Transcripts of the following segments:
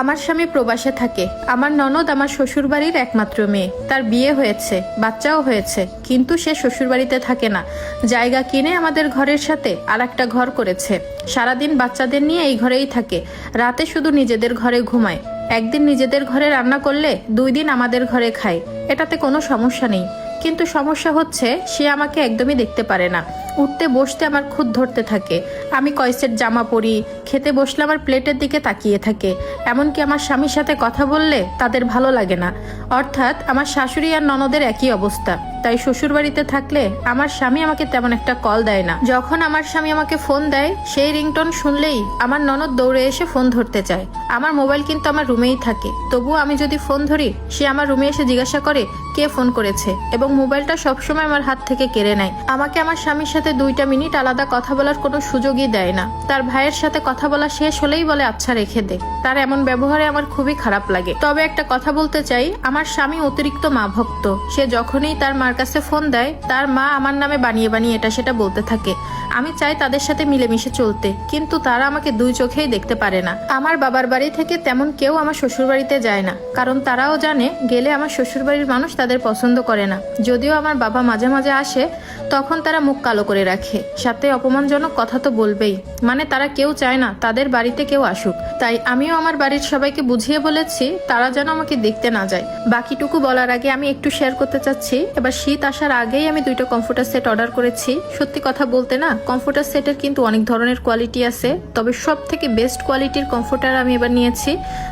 আমার স্বামী প্রবাসে থাকে। আমার ননদ আমার শ্বশুরবাড়ির একমাত্র মেয়ে। তার বিয়ে হয়েছে, বাচ্চাও হয়েছে, কিন্তু সে শ্বশুরবাড়িতে থাকে না। জায়গা কিনে আমাদের ঘরের সাথে আর একটা ঘর করেছে। সারাদিন বাচ্চাদের নিয়ে এই ঘরেই থাকে। রাতে শুধু নিজেদের ঘরে ঘুমায়। একদিন নিজেদের ঘরে রান্না করলে দুই দিন আমাদের ঘরে খায়। এটাতে কোনো সমস্যা নেই। কিন্তু সমস্যা হচ্ছে, সে আমাকে একদমই দেখতে পারে না। উঠতে বসতে আমার খুদ ধরতে থাকে। আমি কয়সেট জামা পরি, খেতে বসলে আমার প্লেটের দিকে তাকিয়ে থাকে। এমনকি আমার স্বামীর সাথে কথা বললে তাদের ভালো লাগে না। অর্থাৎ আমার শাশুড়ি আর ননদের একই অবস্থা। তাই শ্বশুরবাড়িতে থাকলে আমার স্বামী আমাকে তেমন একটা কল দেয় না। যখন আমার স্বামী আমাকে ফোন দেয়, সেই রিংটোন শুনলেই আমার ননদ দৌড়ে এসে ফোন ধরতে চায়। আমার মোবাইল কিন্তু আমার রুমেই থাকে। তবুও আমি যদি ফোন ধরি, সে আমার রুমে এসে জিজ্ঞাসা করে, কে ফোন করেছে? এবং মোবাইলটা সবসময় আমার হাত থেকে কেড়ে নেয়। আমাকে আমার স্বামীর সাথে দুইটা মিনিট আলাদা কথা বলার কোনো সুযোগই দেয় না। তার ভাইয়ের সাথে কথা বলা শেষ হলেই বলে আচ্ছা রেখে দে। তার এমন ব্যবহারে আমার খুবই খারাপ লাগে। তবে একটা কথা বলতে চাই, আমার স্বামী অতিরিক্ত মা ভক্ত। সে যখনই তার মার কাছে ফোন দেয় তার মা আমার নামে বানিয়ে বানিয়ে এটা সেটা বলতে থাকে। আমি চাই তাদের সাথে মিলেমিশে চলতে, কিন্তু তারা আমাকে দুই চোখেই দেখতে পারে না। আমার বাবার বাড়ি থেকে তেমন কেউ আমার শ্বশুর বাড়িতে যায় না, কারণ তারাও জানে গেলে আমার শ্বশুর বাড়ির মানুষ তাদের পছন্দ করে না। যদিও আমার বাবা মাঝে মাঝে আসে, তখন তারা মুখ কালো করে রাখে। সাথে অপমানজনক কথা তো বলবেই। মানে তারা কেউ চায় না, তাদের বাড়িতে কেউ আসুক। তাই আমিও আমার বাড়ির সবাইকে বুঝিয়ে বলেছি, তারা যেন আমাকে দেখতে না যায়। বাকিটুকু বলার আগে আমি একটু শেয়ার করতে চাচ্ছি। এবার শীত আসার আগেই আমি দুইটা কমফোর্টার সেট অর্ডার করেছি। সত্যি কথা বলতে না কমফোর্টার সেটের কিন্তু অনেক ধরনের কোয়ালিটি আছে, তবে সব থেকে বেস্ট কোয়ালিটির কমফোর্টার আমি এবার নিয়েছি।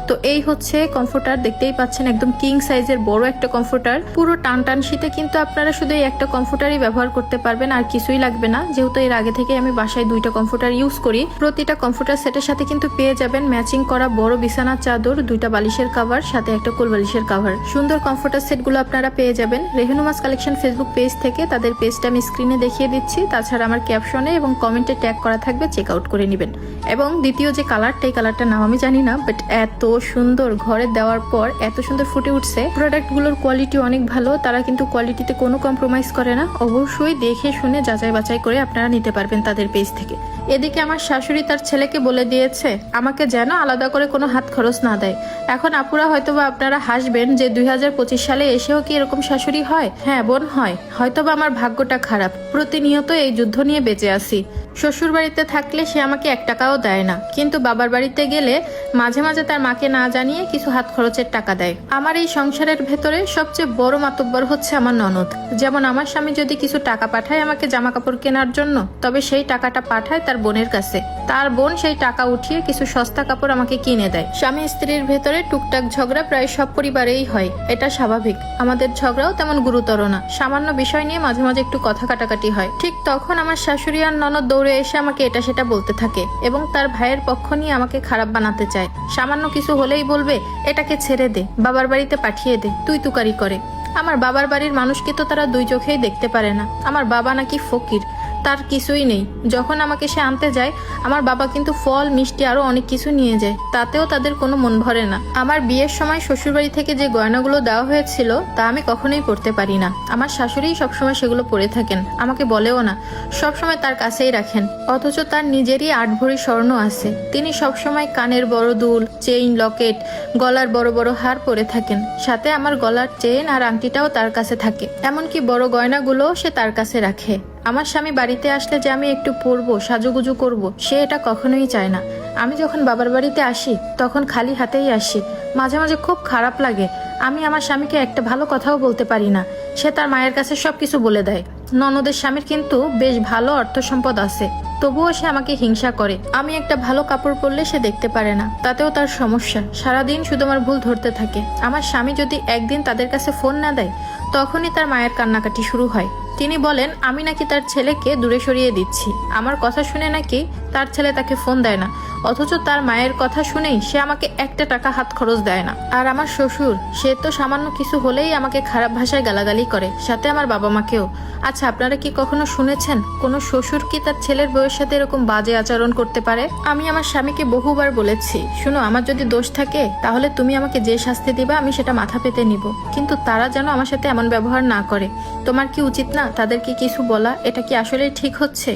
তো এই হচ্ছে কমফোর্টার দেখতেই পাচ্ছেন একদম কিং সাইজের বড় একটা কমফোর্টার পুরো টান টান শীতে কিন্তু আপনারা শুধু এই একটা কমফোর্টারই ব্যবহার করতে পারবেন, আর কিছুই লাগবে না। যেহেতু এর আগে থেকে আমি বাসায় দুইটা কমফোর্টার ইউজ করি, প্রতিটা কমফোর্টার সেটের সাথে কিন্তু পেয়ে যাবেন ম্যাচিং করা বড় বিছানার চাদর, দুইটা বালিশের কাভার সাথে একটা কোল বালিশের কাভার সুন্দর কমফোর্টার সেটগুলো আপনারা পেয়ে যাবেন। রেহেনুমাস কালেকশন ফেসবুক পেজ থেকে, তাদের পেজটা আমি স্ক্রিনে দেখিয়ে দিচ্ছি। তাছাড়া আমার ক্যাপশনে এবং কমেন্টে ট্যাগ করা থাকবে চেক আউট করে নেবেন। এবং দ্বিতীয় যে কালারটা, এই কালারটার নাম আমি জানি না বাট এত সুন্দর ঘরে দেওয়ার পর এত সুন্দর ফুটে উঠছে। প্রোডাক্টগুলোর কোয়ালিটি অনেক ভালো, তারা কিন্তু কোয়ালিটিতে কোনো কম্প্রোমাইজ করে না। অবশ্যই দেখে শুনে যাচাই বাছাই করে আপনারা নিতে পারবেন তাদের পেজ থেকে। এদিকে আমার শাশুড়ি তার ছেলেকে বলে দিয়েছে, আমাকে যেন আলাদা করে কোনো হাত খরচ না দেয়। এখন আপুরা হয়তোবা আপনারা হাসবেন যে দুই হাজার পঁচিশ সালে এসেও কি এরকম শাশুড়ি হয়? হ্যাঁ বোন হয়। হয়তোবা আমার ভাগ্যটা খারাপ। প্রতিনিয়ত এই যুদ্ধ নিয়ে বেঁচে আছি। শ্বশুর বাড়িতে থাকলে সে আমাকে এক টাকাও দেয় না। কিন্তু বাবার বাড়িতে গেলে মাঝে মাঝে তার মাকে না জানিয়ে কিছু হাত খরচের টাকা দেয়। আমার এই সংসারের ভেতরে সবচেয়ে বড় মাতব্বর হচ্ছে আমার ননদ। যেমন আমার স্বামী যদি কিছু টাকা পাঠায় আমাকে জামা কাপড় কেনার জন্য, তবে সেই টাকাটা পাঠায় তার বোনের কাছে। তার বোন সেই টাকা উঠিয়ে কিছু সস্তা কাপড় আমাকে কিনে দেয়। স্বামী স্ত্রীর ভেতরে টুকটাক ঝগড়া প্রায় সব পরিবারেই হয়। এটা স্বাভাবিক। আমাদের ঝগড়াও তেমন গুরুতর না। সামান্য বিষয় নিয়ে মাঝে মাঝে একটু কথা কাটাকাটি হয়। ঠিক তখন আমার শাশুড়ি আর ননদ দৌড়ে এসে আমাকে এটা সেটা বলতে থাকে এবং তার ভাইয়ের পক্ষ নিয়ে আমাকে খারাপ বানাতে চায়। সামান্য কিছু হলেই বলবে, এটাকে ছেড়ে দে, বাবার বাড়িতে পাঠিয়ে দে, তুই তুকারি করে। আমার বাবার বাড়ির মানুষকে তো তারা দুই চোখেই দেখতে পারে না। আমার বাবা নাকি ফকির। তার কিছুই নেই। যখন আমাকে সে আনতে যায়, আমার বাবা কিন্তু ফল, মিষ্টি আরও অনেক কিছু নিয়ে যায়। তাতেও তাদের কোনো মন ভরে না। আমার বিয়ের সময় শ্বশুরবাড়ি থেকে যে গয়নাগুলো দেওয়া হয়েছিল, তা আমি কখনোই পরতে পারি না। আমার শাশুড়িই সবসময় সেগুলো পরে থাকেন। আমাকে বলেও না। সবসময় তার কাছেই রাখেন। অথচ তার নিজেরই আট ভরি স্বর্ণ আছে। তিনি সবসময় কানের বড় দুল, চেইন, লকেট, গলার বড় বড় হার পরে থাকেন। সাথে আমার গলার চেন আর আংটিটাও তার কাছে থাকে। এমনকি বড় গয়নাগুলোও সে তার কাছে রাখে। আমার স্বামী বাড়িতে আসলে যে আমি একটু পরবো সাজুগুজু করব, সে এটা কখনোই চায় না। আমি যখন বাবার বাড়িতে আসি, তখন খালি হাতেই আসি। মাঝে মাঝে খুব খারাপ লাগে। আমি আমার স্বামীকে একটা ভালো কথাও বলতে পারি না। সে তার মায়ের কাছে সব কিছু বলে দেয়। ননদের স্বামীর কিন্তু বেশ ভালো অর্থ সম্পদ আছে। তবুও সে আমাকে হিংসা করে। আমি একটা ভালো কাপড় পরলে সে দেখতে পারে না। তাতেও তার সমস্যা। সারাদিন শুধু আমার ভুল ধরতে থাকে। আমার স্বামী যদি একদিন তাদের কাছে ফোন না দেয়, তখনই তার মায়ের কান্নাকাটি শুরু হয়। তিনি বলেন আমি নাকি তার ছেলেকে দূরে সরিয়ে দিচ্ছি। আমার কথা শুনে নাকি তার ছেলে তাকে ফোন দেয় না। অথচ তার মায়ের কথা শুনেই সে আমাকে একটা টাকা হাত খরচ দেয় না। আর আমার শ্বশুর, সে তো সামান্য কিছু হলেই আমাকে খারাপ ভাষায় গালাগালি করে, সাথে আমার বাবা মাকেও। আচ্ছা আপনারা কি কখনো শুনেছেন, কোনো শ্বশুর কি তার ছেলের বউয়ের সাথে এরকম বাজে আচরণ করতে পারে? আমি আমার স্বামীকে বহুবার বলেছি, শুনো, আমার যদি দোষ থাকে, তাহলে তুমি আমাকে যে শাস্তি দিবা, আমি সেটা মাথা পেতে নিব। কিন্তু তারা যেন আমার সাথে এমন ব্যবহার না করে। তোমার কি উচিত না তাদেরকে কিছু বলা? এটা কি আসলে ঠিক হচ্ছে?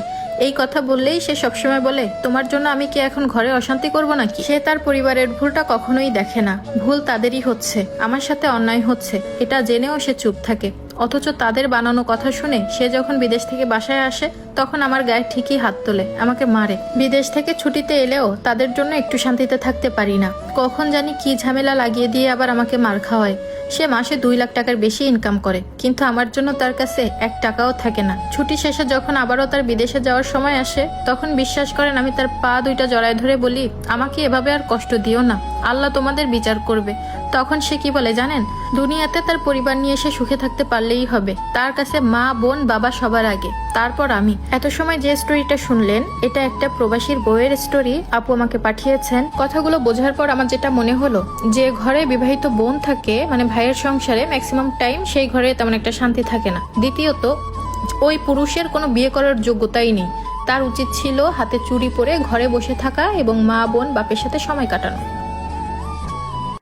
এই কথা বললেই সে সবসময় বলে, তোমার জন্য আমি কি এখন ঘরে অশান্তি করব নাকি? সে তার পরিবারের ভুলটা কখনোই দেখে না। ভুল তাদেরই হচ্ছে। আমার সাথে অন্যায় হচ্ছে। এটা জেনেও সে চুপ থাকে। অথচ তাদের বানানো কথা শুনে সে যখন বিদেশ থেকে বাসায় আসে, তখন আমার গায়ে ঠিকই হাত তোলে, আমাকে মারে। বিদেশ থেকে ছুটিতে এলেও তাদের জন্য একটু শান্তিতে থাকতে পারি না। কখন জানি কি ঝামেলা লাগিয়ে দিয়ে আবার আমাকে মার খাওয়ায়। সে মাসে দুই লাখ টাকার বেশি ইনকাম করে। কিন্তু আমার জন্য তার কাছে এক টাকাও থাকে না। ছুটি শেষে যখন আবারও তার বিদেশে যাওয়ার সময় আসে, তখন বিশ্বাস করেন আমি তার পা দুইটা জড়ায় ধরে বলি, আমাকে এভাবে আর কষ্ট দিও না। আল্লাহ তোমাদের বিচার করবে। তখন সে কি বলে জানেন? দুনিয়াতে তার পরিবার নিয়ে সে সুখে থাকতে পারলেই হবে। তার কাছে মা, বোন, বাবা সবার আগে। তারপর আমি। এত সময় যে স্টোরিটা শুনলেন, এটা একটা প্রবাসীর বইয়ের স্টোরি। আপু আমাকে পাঠিয়েছেন। কথাগুলো বোঝার পর আমার যেটা মনে হলো, যে ঘরে বিবাহিত বোন থাকে মানে ভাইয়ের সংসারে ম্যাক্সিমাম টাইম সেই ঘরে তেমন একটা শান্তি থাকে না। দ্বিতীয়ত, ওই পুরুষের কোনো বিয়ে করার যোগ্যতাই নেই। তার উচিত ছিল হাতে চুরি পরে ঘরে বসে থাকা এবং মা, বোন, বাপের সাথে সময় কাটানো।